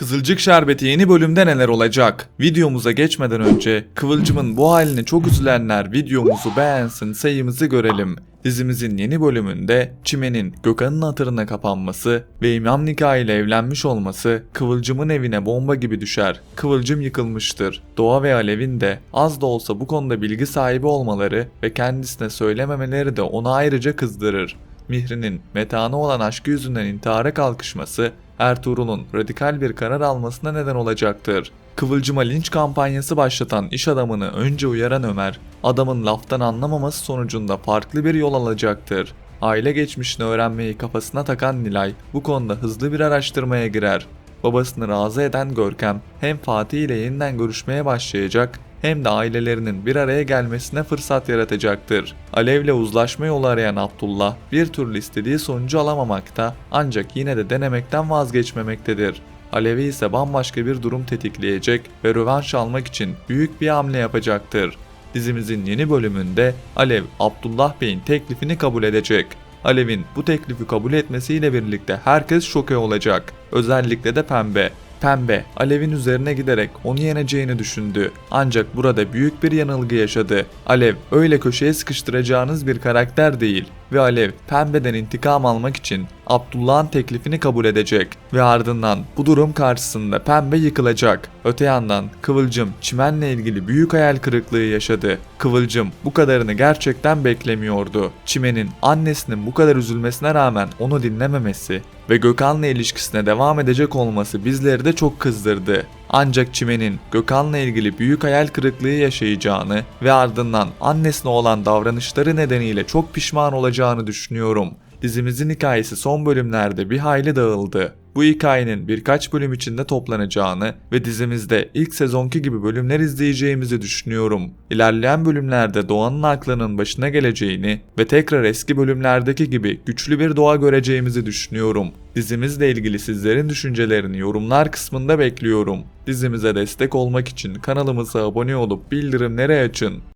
Kızılcık Şerbeti yeni bölümde neler olacak? Videomuza geçmeden önce Kıvılcım'ın bu haline çok üzülenler videomuzu beğensin sayımızı görelim. Dizimizin yeni bölümünde Çimen'in Gökhan'ın hatırına kapanması ve imam nikahıyla evlenmiş olması Kıvılcım'ın evine bomba gibi düşer. Kıvılcım yıkılmıştır. Doğa ve Alev'in de az da olsa bu konuda bilgi sahibi olmaları ve kendisine söylememeleri de onu ayrıca kızdırır. Mihri'nin Metehan'a olan aşkı yüzünden intihara kalkışması Ertuğrul'un radikal bir karar almasına neden olacaktır. Kıvılcıma linç kampanyası başlatan iş adamını önce uyaran Ömer, adamın laftan anlamaması sonucunda farklı bir yol alacaktır. Aile geçmişini öğrenmeyi kafasına takan Nilay bu konuda hızlı bir araştırmaya girer. Babasını razı eden Görkem hem Fatih ile yeniden görüşmeye başlayacak hem de ailelerinin bir araya gelmesine fırsat yaratacaktır. Alev'le uzlaşma yolu arayan Abdullah bir türlü istediği sonucu alamamakta ancak yine de denemekten vazgeçmemektedir. Alev'i ise bambaşka bir durum tetikleyecek ve rövanş almak için büyük bir hamle yapacaktır. Dizimizin yeni bölümünde Alev Abdullah Bey'in teklifini kabul edecek. Alev'in bu teklifi kabul etmesiyle birlikte herkes şoke olacak. Özellikle de Pembe. Pembe, Alev'in üzerine giderek onu yeneceğini düşündü. Ancak burada büyük bir yanılgı yaşadı. Alev öyle köşeye sıkıştıracağınız bir karakter değil ve Alev Pembe'den intikam almak için Abdullah'ın teklifini kabul edecek ve ardından bu durum karşısında Pembe yıkılacak. Öte yandan Kıvılcım Çimen'le ilgili büyük hayal kırıklığı yaşadı. Kıvılcım bu kadarını gerçekten beklemiyordu. Çimen'in annesinin bu kadar üzülmesine rağmen onu dinlememesi ve Gökhan'la ilişkisine devam edecek olması bizleri de çok kızdırdı. Ancak Çimen'in Gökhan'la ilgili büyük hayal kırıklığı yaşayacağını ve ardından annesine olan davranışları nedeniyle çok pişman olacağını düşünüyorum. Dizimizin hikayesi son bölümlerde bir hayli dağıldı. Bu hikayenin birkaç bölüm içinde toplanacağını ve dizimizde ilk sezonki gibi bölümler izleyeceğimizi düşünüyorum. İlerleyen bölümlerde Doğan'ın aklının başına geleceğini ve tekrar eski bölümlerdeki gibi güçlü bir doğa göreceğimizi düşünüyorum. Dizimizle ilgili sizlerin düşüncelerini yorumlar kısmında bekliyorum. Dizimize destek olmak için kanalımıza abone olup bildirimleri açın.